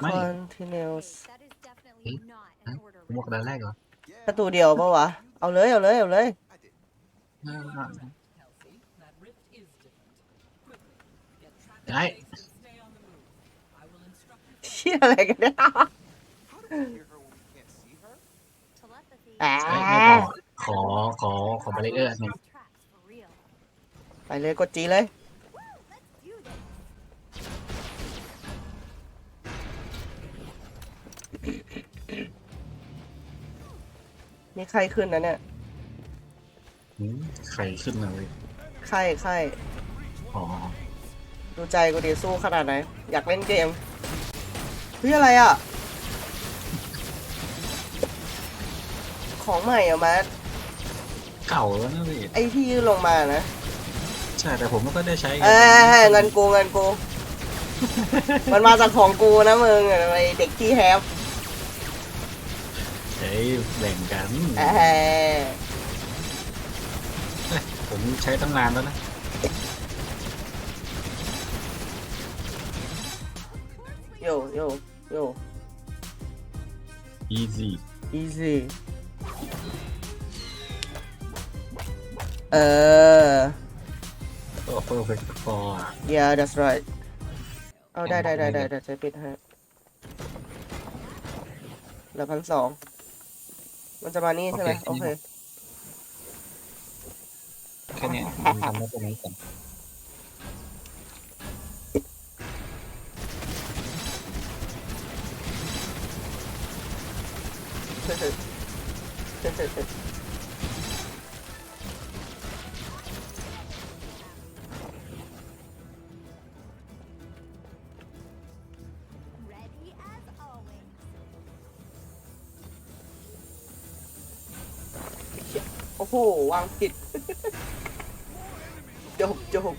ไม่ continues That is definitely not an order. ผมบอกด้านแรกเหรอประตูเดียวปะวะ เอาเลย เอาเลย เอาเลย อ่า Kelsey, that rift is different. Quickly, get trapped Đấy. in space and stay on the move. I will instruct you เชี่ยอะไรกันเนี่ย How do we hear her when we can't see her? Telepathy. อ่าใช่ไม่พอขอขอขอบาริเออร์หนึ่ง Traps for real. ไปเลยกดจีเลย มีใครขึ้นนะเนี่ยหืมใครขึ้นมาเลยใครใครอ๋อดูใจกูดีสู้ขนาดไหน อยากเล่นเกมเฮ้ยอะไรอะ ของใหม่เหรอมาเก่าแล้วนะพี่ไอที่ยื่นลงมานะ ใช่แต่ผมไม่ค่อยได้ใช้เอ้ยเงินกูเงินกู มันมาจากของกูนะมึงไอเด็กที่แฮป ใช้แบ่งกันเอ้ยเอ้ยผมใช้ตั้งนานแล้วนะโยโยโย easy easy เออ ก็ perfect for yeah that's right เอาได้ได้ได้ได้ได้ใช้ปิดให้เหลือพันสอง มันจะมานี่ใช่ไหมโอโอเค เค แค่เนี้ยผมทำได้ตรงนี้ก่อน โอ้โหวางผิด จบจบ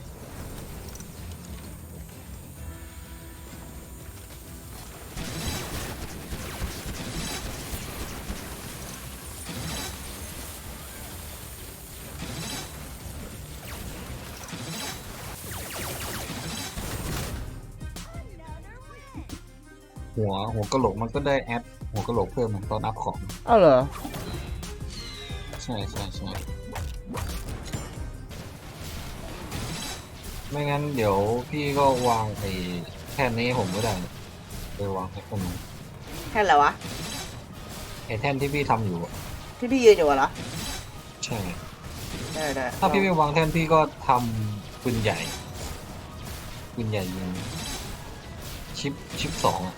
หัวหัวกะโหลกมันก็ได้แอดหัวกะโหลกเพิ่มมันตอนอัพของ เอาเหรอใช่ใช่ใช่ไม่งั้นเดี๋ยวพี่ก็วางไอ้แท่นนี้ผมไม่ได้ไปวางแค่ตรงนี้แค่อะไรวะ ไอ้แท่นที่พี่ทำอยู่อะที่พี่ยืนอยู่อะเหรอ ใช่ ได้ได้ถ้าพี่ไม่วางแท่นพี่ก็ทำปืนใหญ่ปืนใหญ่ยิงชิปชิปสองอะ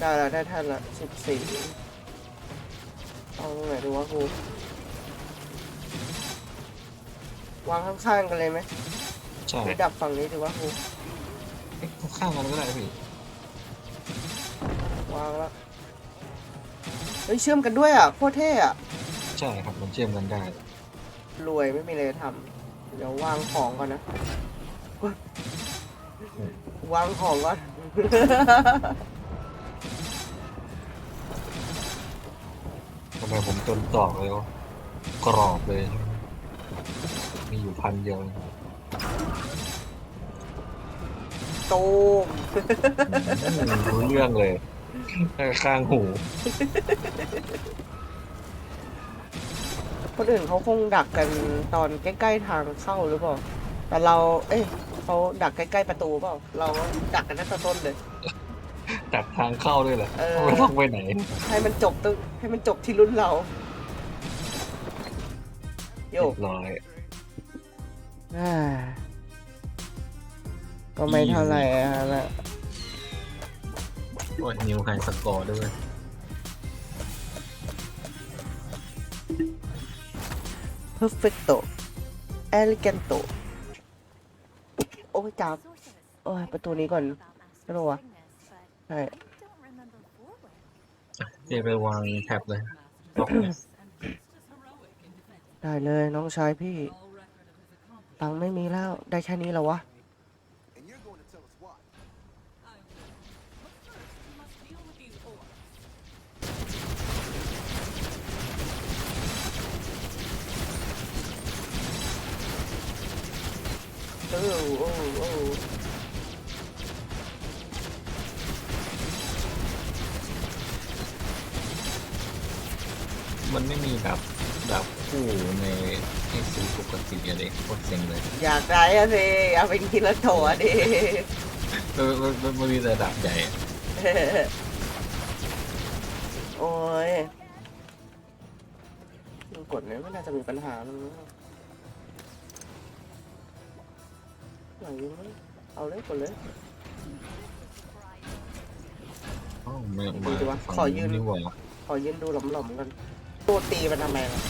ได้แล้วได้ท่านละสิบสี่ เอาตรงไหนดูวะครูวางข้างๆกันเลยไหมใช่หรือดับฝั่งนี้ดีวะครูเอ๊ะข้างกันก็ได้พี่วางแล้วเฮ้ยเชื่อมกันด้วยอะโคตรเท่อะใช่ครับมันเชื่อมกันได้ รวยไม่มีอะไรทำเดี๋ยววางของก่อนนะ วางของก่อน ทำไมผมจนตอกเลยวะกรอบเลย มีอยู่พันเดียวเองตูมอืมรู้เรื่องเลย ข้างหู คนอื่นเขาคงดักกันตอนใกล้ๆทางเข้าหรือเปล่า แต่เรา เอ้ยเขาดักใกล้ๆประตูเปล่า เราดักกันตั้งแต่ต้นเลย ดักทางเข้าด้วยเหรอเออ ไม่ต้องไปไหน ให้มันจบตึ้งให้มันจบที่รุ่นเรา โยเรียบร้อยอ่าก็ไม่เท่าไหร่อะนะโอ้ยนิวไฮสกอร์ด้วย perfecto elegante โอ้ยจับ Source of a โอ้ยประตูนี้ก่อน about Master Cái đồ à? Cygnus, but ใช่ I don't remember forward. เจไปวางแท็บเลย Masters of Venus and just as heroic in defense. ได้เลยน้องชายพี่ All record of his accomplishments. ตังค์ไม่มีแล้วได้แค่นี้แล้ววะ And you're going มันไม่มีแบบแบบคู่ในให้ซื้อปกติอะไรโคตรเซ็งเลยอยากได้อะสิเอาเป็นทีละโถอะดิมันมันมันมันมีระดับใหญ่อะโอ้ยมันกดเนี่ยไม่น่าจะมีปัญหามันนะไหนวะเอาเลยกดเลย อ้าวไม่ดีมาจังวะฝั่งขอยืน นี่หว่าขอยืนดูหล่อมๆกัน ตัวตีมันทำไมวะ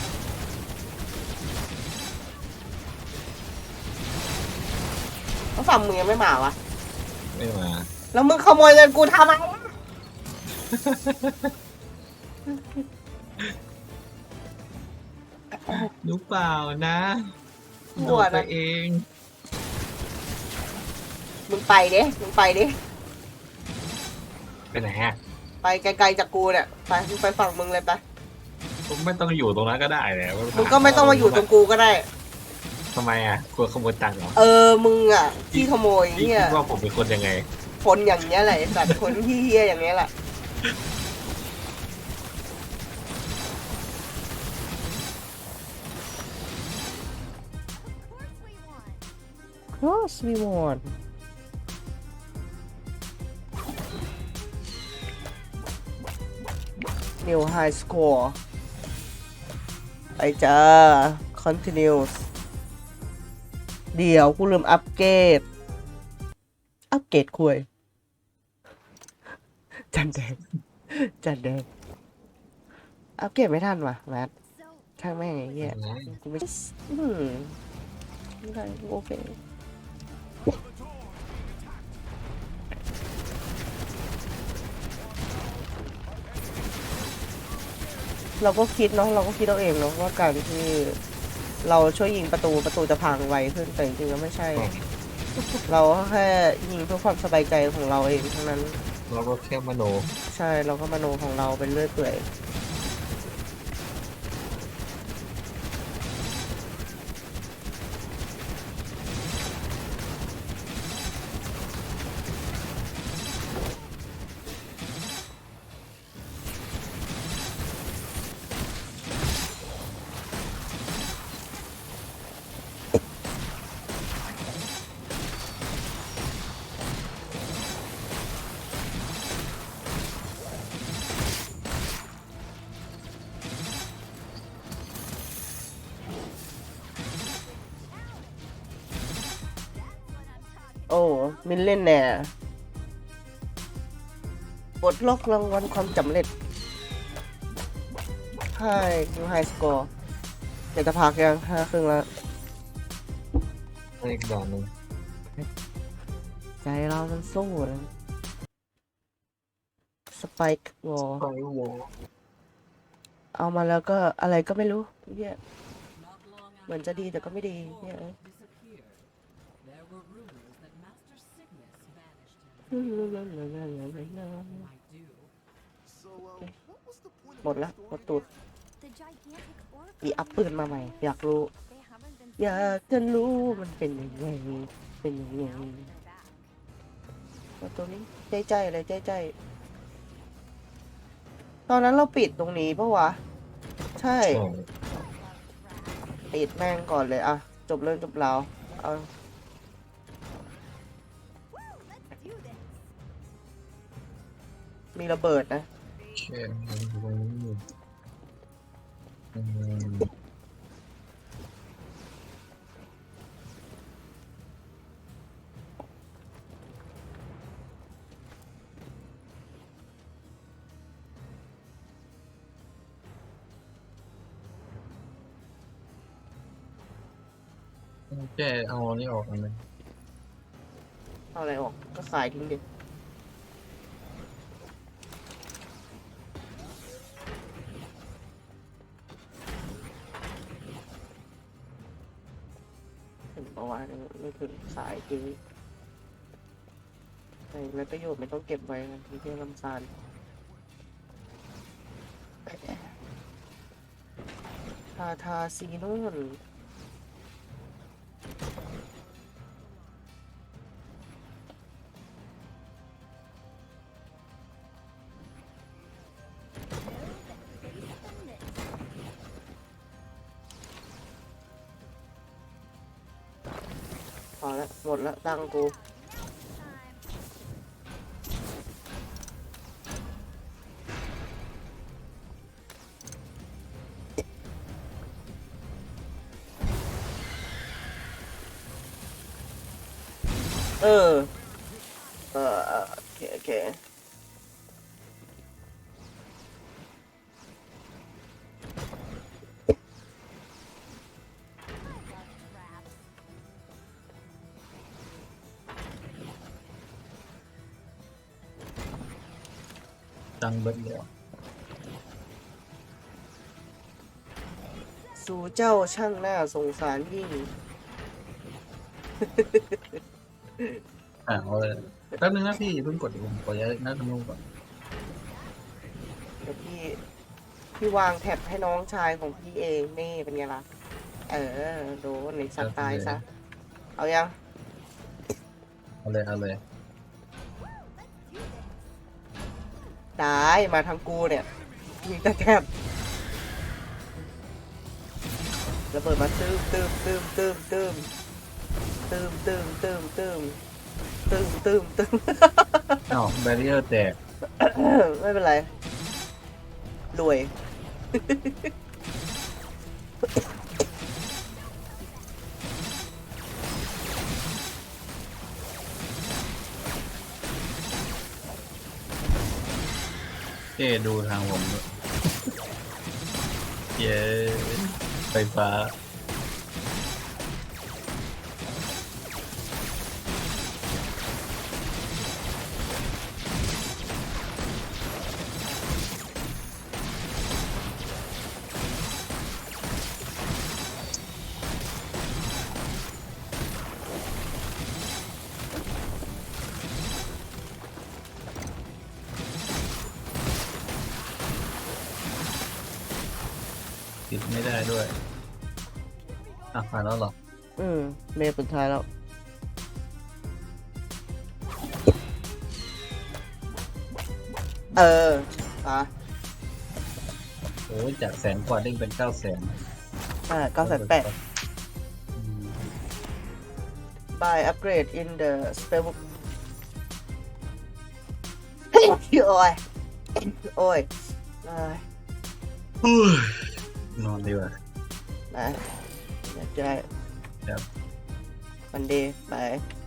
แล้วฝั่งมึงยังไม่มาวะ ไม่มา แล้วมึงขโมยเงินกูทำไมรู้เปล่านะหัโดวดไปนะเอง มึงไปดิมึงไปดิไปไหนฮะ ไปไกลๆจากกูเนี่ย ไปมึงไปฝั่งมึงเลยไปผม ไม่ต้องอยู่ตรงนั้นก็ได้เนี่ยมึงก็ไม่ต้องมาอยู่ตรงกูก็ได้ ทำไมอะกลัวขโมยตังค์เหรอเออมึงอะที่ขโมยพี่เนี่ยคิดว่าผมเป็นคนยังไง คนอย่างเงี้ยแหละไอ้สัตว์คนที่เฮี้ยอย่างเงี้ยแหละ Of course we won. Cross we won New high score ไป จ้า continues เดี๋ยวกูลืมอัปเกรด อัปเกรดคุย จันแดง จันแดง อัปเกรดไม่ทันว่ะแมท So ช่างแม่งไอ้เหี้ยกูไม่อืมไม่ได้กูโอเค เราก็คิดเนาะเราก็คิดเอาเองเนาะว่าการที่เราช่วยยิงประตูประตูจะพังไวขึ้นแต่จริงๆแล้วไม่ใช่ เราก็แค่ยิงเพื่อความสบายใจของเราเองทั้งนั้น เราก็แค่มโน ใช่เราก็มโนของเราเป็นเรื่อยเปื่อย โอ้ มินเล่นแน่ปลดล็อกรางวัลความสำเร็จใช่ยูไฮสกอร์เดี๋ยวจะพักยังห้าครึ่งแล้วอีกดอนหนึ่งใจเรามันสู้นะสไปค์วอลไปโวเอามาแล้วก็อะไรก็ไม่รู้เนี่ย Not long เหมือน after จะดีแต่ก็ไม่ดีเนี่ย หมดละ that หมด story? ตูด the gigantic oracle. มีอัพปืนมาใหม่ อยากรู้ They haven't been อยา seen กจะรู้มันเป็นยังไง เป็นยังไง now that they're back. เอาตัวนี้ใจใจเลยใจใจ ตอนนั้นเราปิดตรงนี้ปะวะใช่ใช่ ปิดแม่งก่อนเลยอะ จบเรื่องจบราวเอา มีระเบิดนะแค่นั้นไว้อืมแค่เอาอันนี้ออกอันหนึงเอาอะไรออก ก็ขายทิ้งดิ ถึงสายจริงไอ้แล้วประโยชน์ไม่ต้องเก็บไว้นะที่เที่ลำซานทาทาซีนู่น พอแล้วหมดแล้วตังกู ตังเบิดเดียวสู่เจ้าช่างหน้าสงสารยิ่ง อ่าเอาเลยแป๊บนึงนะพี่เพิ่งกดผมขอย้ายหน้าทำนูก่อนเดี๋ยวพี่ พี่วางแท็บให้น้องชายของพี่เองนี่เป็นไงล่ะ เออ โดนในสัตว์ตายซะ เอายัง เอาเลยเอาเลย ตายมาทางกูเนี่ยมีแต่แท็บระเบิดมาตื้มตื้มตื้มตื้มตื้มตื้มตื้มตื้มตื้มตื้มตื้มตื้มอ้าวแบรีเออร์แตกไม่เป็นไรรวย เจ้ดูทางผมด้วยเย้ไฟฟ้า ไม่ได้ด้วยอะผ่านแล้วเหรออืมเมย์สุดท้ายแล้ว เออ อะโอ้ยจากแสนกว่าเด้งเป็นเก้าแสนอ่าเก้าแสนแปด buy upgrade in the spellbook โอ้ย โอ้ยเอ้ย นอนดีกว่านะอยากจะได้ครับ วันดีไปบ